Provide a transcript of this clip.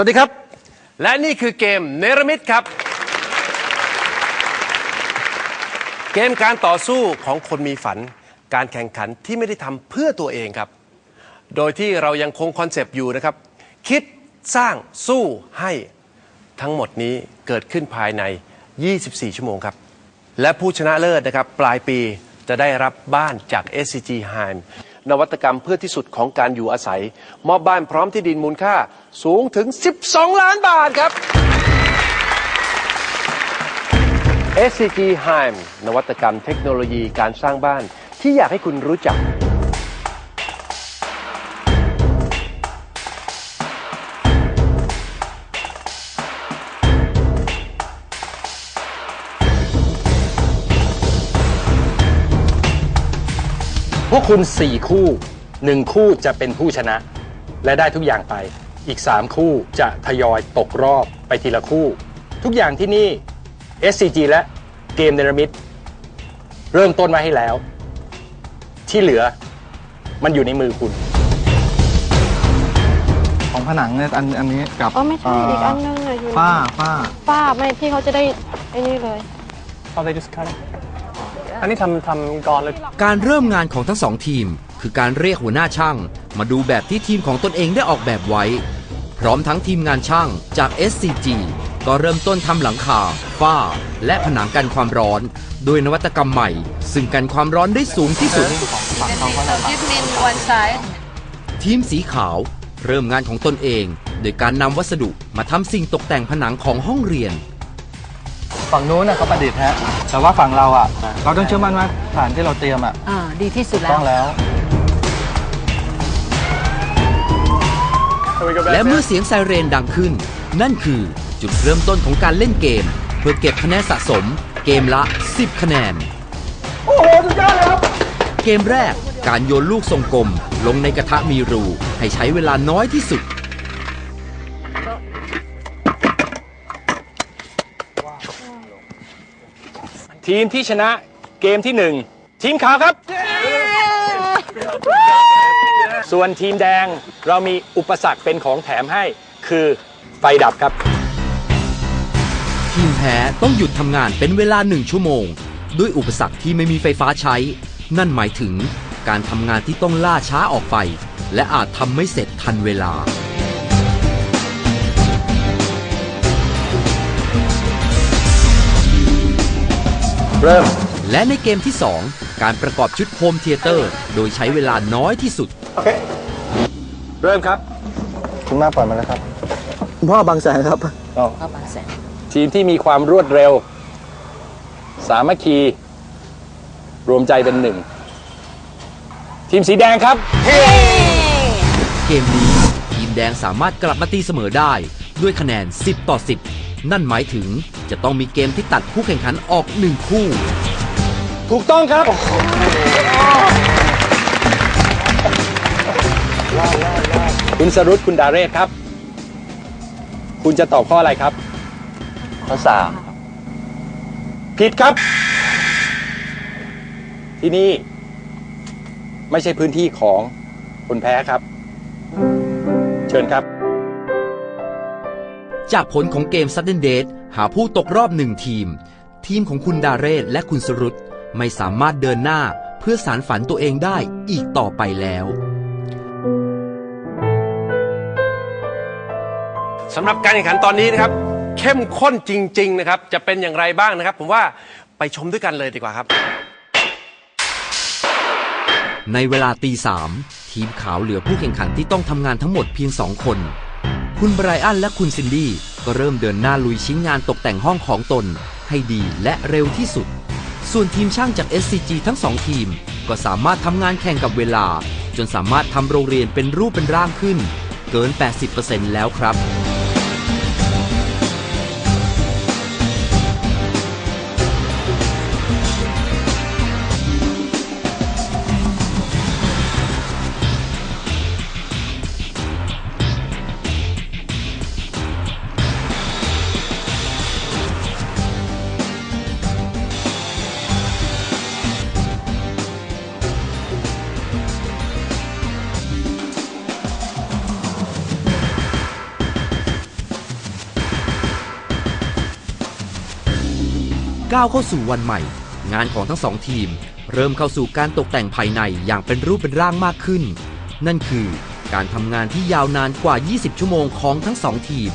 สวัสดีครับ และนี่คือเกมเนรมิตครับ เกมการต่อสู้ของคนมีฝัน การแข่งขันที่ไม่ได้ทำเพื่อตัวเองครับ โดยที่เรายังคงคอนเซปต์อยู่นะครับ คิดสร้างสู้ให้ทั้งหมดนี้เกิดขึ้นภายใน 24 ชั่วโมงครับ และผู้ชนะเลิศนะครับ ปลายปีจะได้รับบ้านจาก SCG h e i m นวัตกรรมเพื่อที่สุดของการอยู่อาศัย มอบบ้านพร้อมที่ดินมูลค่าสูงถึง 12 ล้านบาทครับ SCG h e i m นวัตกรรมเทคโนโลยีการสร้างบ้านที่อยากให้คุณรู้จัก พวกคุณ 4 คู่ 1 คู่จะเป็นผู้ชนะ และได้ทุกอย่างไป อีก 3 คู่จะทยอยตกรอบไปทีละคู่ ทุกอย่างที่นี่ SCG และเกมเนรมิตเริ่มต้นมาให้แล้ว ที่เหลือมันอยู่ในมือคุณ ของผนังเนี่ยอันอันนี้กับอ๋อไม่ใช่อีกอันนึงอะอยู่ฝ้าฝ้าฝ้าไม่ที่เขาจะได้ไอ้นี่เลย Oh, they just cut it. อันนี้ทำทำก่อนเลยการเริ่มงานของทั้งสองทีม คือการเรียกหัวหน้าช่าง มาดูแบบที่ทีมของตนเองได้ออกแบบไว้ พร้อมทั้งทีมงานช่างจาก SCG ก็เริ่มต้นทำหลังคา ฝ้า และผนังกันความร้อน โดยนวัตกรรมใหม่ ซึ่งกันความร้อนได้สูงที่สุด ทีมสีขาวเริ่มงานของตนเอง โดยการนำวัสดุมาทำสิ่งตกแต่งผนังของห้องเรียน ฝั่งนู้นน่ะเขาประดิษฐ์ฮะแต่ว่าฝั่งเราอะเราต้องเชื่อมั่นว่าฐานที่เราเตรียมอะอ่าดีที่สุดแล้ต้วองแล้ว และเมื่อเสียงไซเรนดังขึ้น นั่นคือจุดเริ่มต้นของการเล่นเกม เพื่อเก็บคะแนนสะสม เกมละ 10 คะแนน โอ้โหสุดยอดเลยครับเกมแรกการโยนลูกทรงกลม ลงในกระทะมีรู ให้ใช้เวลาน้อยที่สุด ทีมที่ชนะเกมที่1ทีมขาวครับ ส่วนทีมแดงเรามีอุปสรรคเป็นของแถมให้ คือไฟดับครับ ทีมแพ้ต้องหยุดทำงานเป็นเวลาหนึ่งชั่วโมง ด้วยอุปสรรคที่ไม่มีไฟฟ้าใช้ นั่นหมายถึงการทำงานที่ต้องล่าช้าออกไป และอาจทำไม่เสร็จทันเวลา เริ่ม และในเกมที่ 2 การประกอบชุดโฮมเทเตอร์ โดยใช้เวลาน้อยที่สุดเริ่มครับ คุณแม่ปล่อยมาแล้วครับคุณพ่อบางแสนครับทีมที่มีความรวดเร็ว สามัคคี รวมใจเป็นหนึ่ง ทีมสีแดงครับ เกมนี้ทีมแดงสามารถกลับมาตีเสมอได้ ด้วยคะแนน 10 ต่อ 10 นั่นหมายถึงจะต้องมีเกมที่ตัดผู้แข่งขันออกหนึ่งคู่ ถูกต้องครับ คุณสรุตคุณดาเรศครับ คุณจะตอบข้ออะไรครับ ข้อสามผิดครับ ที่นี่ ไม่ใช่พื้นที่ของคนแพ้ครับ เชิญครับ จากผลของเกม Sudden Death หาผู้ตกรอบหนึ่งทีม ทีมของคุณดาเรศและคุณสรุตไม่สามารถเดินหน้าเพื่อสารฝันตัวเองได้อีกต่อไปแล้วสำหรับการแข่งขันตอนนี้นะครับ เข้มข้นจริง ๆ นะครับ จะเป็นอย่างไรบ้างนะครับ ผมว่าไปชมด้วยกันเลยดีกว่าครับ ในเวลาตีสามทีมขาวเหลือผู้แข่งขันที่ต้องทำงานทั้งหมดเพียงสองคน คุณไบรอันและคุณซินดี้ก็เริ่มเดินหน้าลุยชิ้นงานตกแต่งห้องของตน ให้ดีและเร็วที่สุด ส่วนทีมช่างจาก SCG ทั้งสองทีม ก็สามารถทำงานแข่งกับเวลา จนสามารถทำโรงเรียนเป็นรูปเป็นร่างขึ้น เกิน 80%แล้วครับ ก้าวเข้าสู่วันใหม่ งานของทั้งสองทีม เริ่มเข้าสู่การตกแต่งภายในอย่างเป็นรูปเป็นร่างมากขึ้น นั่นคือการทำงานที่ยาวนานกว่า 20 ชั่วโมงของทั้งสองทีม